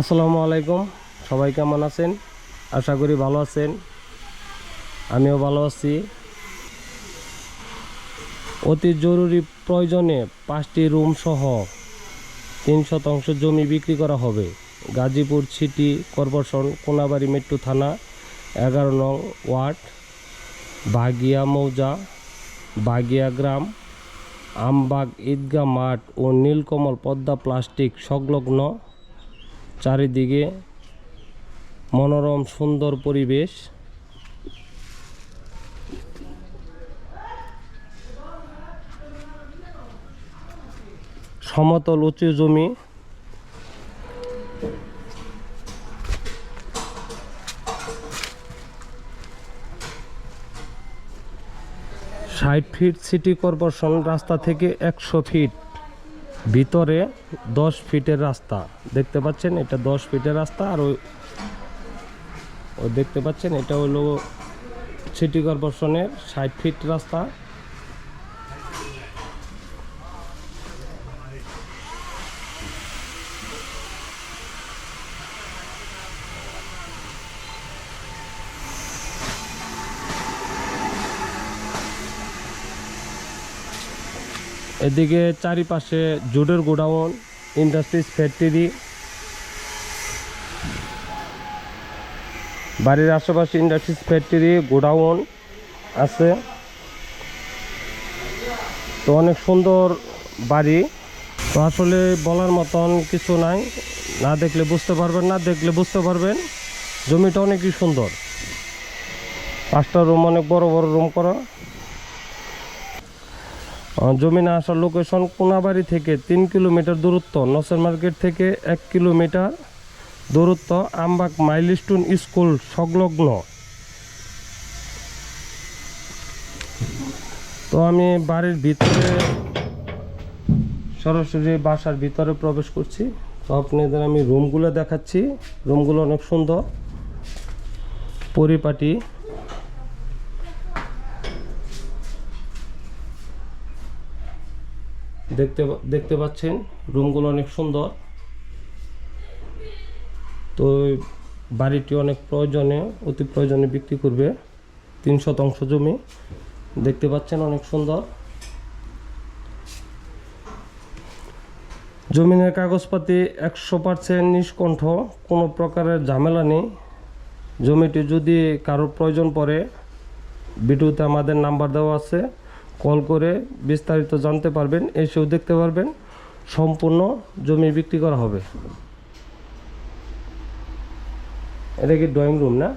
আসসালামু আলাইকুম। সবাই কেমন আছেন? আশা করি ভালো আছেন। আমিও ভালো আছি। অতি জরুরি প্রয়োজনে পাঁচটি রুম সহ তিন শতাংশ জমি বিক্রি করা হবে। Gazipur city corporation, Konabari metro থানা, এগারো নং ওয়ার্ড, বাগিয়া মৌজা, বাগিয়া গ্রাম, আমবাগ ঈদগাহ মাঠ ও নীলকমল পদ্মা প্লাস্টিক সংলগ্ন চারিদিকে মনোরম, সুন্দর পরিবেশ। সমতল উঁচু জমি। ষাট ফিট সিটি কর্পোরেশন রাস্তা থেকে একশো ফিট ভিতরে দশ ফিটের রাস্তা। দেখতে পাচ্ছেন? এটা দশ ফিটের রাস্তা আর ওই দেখতে পাচ্ছেন? এটা হলো সিটি কর্পোরেশনের ষাট ফিট রাস্তা। এদিকে চারিপাশে জুডের গোডাউন, ইন্ডাস্ট্রিজ ফ্যাক্টরি, বাড়ির আশেপাশে ইন্ডাস্ট্রিজ ফ্যাক্টরি, গোডাউন আছে। তো অনেক সুন্দর বাড়ি। তো আসলে বলার মতন কিছু নাই। না দেখলে বুঝতে পারবেন, না দেখলে বুঝতে পারবেন। জমিটা অনেকই সুন্দর। পাঁচটা রুম, অনেক বড় বড় রুম করা। জমিনে আসার লোকেশন কোনাবাড়ি থেকে তিন কিলোমিটার দূরত্ব, নসের মার্কেট থেকে এক কিলোমিটার দূরত্ব, আমবাগ মাইলস্টোন স্কুল সংলগ্ন। তো আমি বাড়ির ভিতরে, সরাসরি বাসার ভিতরে প্রবেশ করছি। তো আপনাদের আমি রুমগুলো দেখাচ্ছি। রুমগুলো অনেক সুন্দর। পরিপাটি। দেখতে দেখতে পাচ্ছেন, রুমগুলো অনেক সুন্দর। তো বাড়িটি অনেক প্রয়োজনে, অতি প্রয়োজনে বিক্রি করবে। তিন শতাংশ জমি। দেখতে পাচ্ছেন অনেক সুন্দর। জমিনের কাগজপাতি একশো পার্সেন্ট নিষ্কণ্ঠ, কোনো প্রকারের ঝামেলা নেই। জমিটি যদি কারোর প্রয়োজন পড়ে ভিডিওতে আমাদের নাম্বার দেওয়া আছে। কল করে বিস্তারিত জানতে পারবেন, এসেও দেখতে পারবেন, সম্পূর্ণ জমি বিক্রি করা হবে। এটা কি ড্রয়িং রুম না?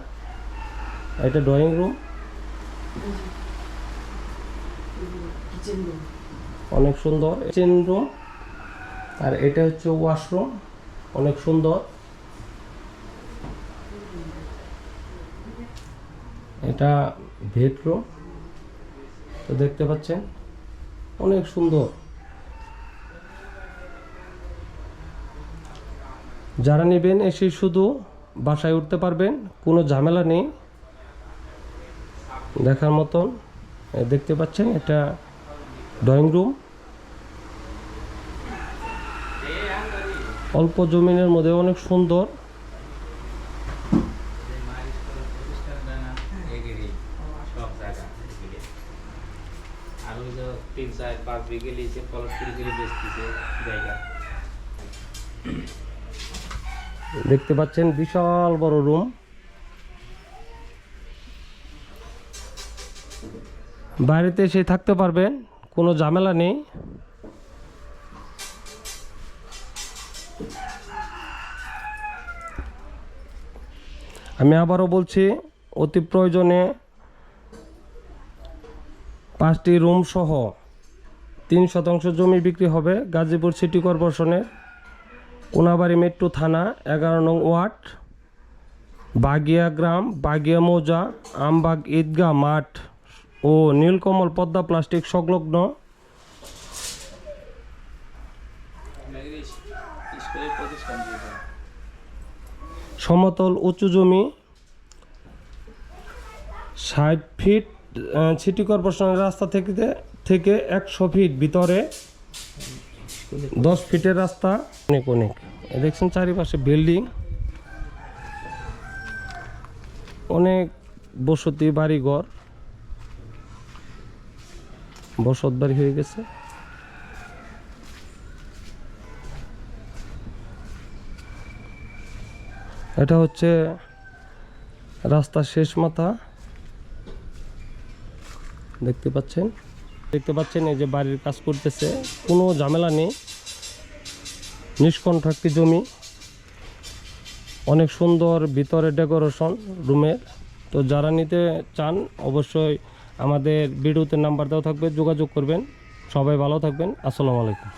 এটা ড্রয়িং রুম অনেক সুন্দর। কিচেন রুম আর এটা হচ্ছে ওয়াশরুম অনেক সুন্দর। এটা বেডরুম তো দেখতে পাচ্ছেন, অনেক সুন্দর। যারা নেবেন এসে শুধু বাসায় উঠতে পারবেন, কোনো ঝামেলা নেই। দেখার মতন দেখতে পাচ্ছেন, এটা ড্রয়িং রুম। অল্প জমিনের মধ্যে অনেক সুন্দর আর ওই যে তিন চার বেচতেছে জায়গা। দেখতে পাচ্ছেন বিশাল বড় রুম। বাইরেতে এসে থাকতে পারবেন, কোনো ঝামেলা নেই। আমি আবারও বলছি, অতি প্রয়োজনে পাঁচটি রুম সহ তিন শতাংশ জমি বিক্রি হবে গাজীপুর সিটি কর্পোরেশনের কোনাবাড়ি মেট্রো থানা, এগারো নং ওয়ার্ড, বাগিয়া গ্রাম, বাগিয়া মৌজা, আমবাগ ঈদগাহ মাঠ ও নীলকমল পদ্মা প্লাস্টিক সংলগ্ন। সমতল উঁচু জমি ষাট ফিট সিটি কর্পোরেশনের রাস্তা থেকে থেকে একশো ফিট ভিতরে দশ ফিটের রাস্তা। অনেক অনেক। দেখছেন চারিপাশে বিল্ডিং। অনেক বসতি বাড়িঘর। বসত বাড়ি হয়ে গেছে। এটা হচ্ছে রাস্তার শেষ মাথা। দেখতে পাচ্ছেন? দেখতে পাচ্ছেন এই যে বাড়ির কাজ করতেছে। কোনো ঝামেলা নেই। নিষ্কণ্ঠাক্তি জমি। অনেক সুন্দর ভিতরে ডেকোরেশন রুমের। তো যারা নিতে চান, অবশ্যই আমাদের ভিডিওতে নাম্বার দেওয়া থাকবে, যোগাযোগ করবেন। সবাই ভালো থাকবেন। আসসালামু আলাইকুম।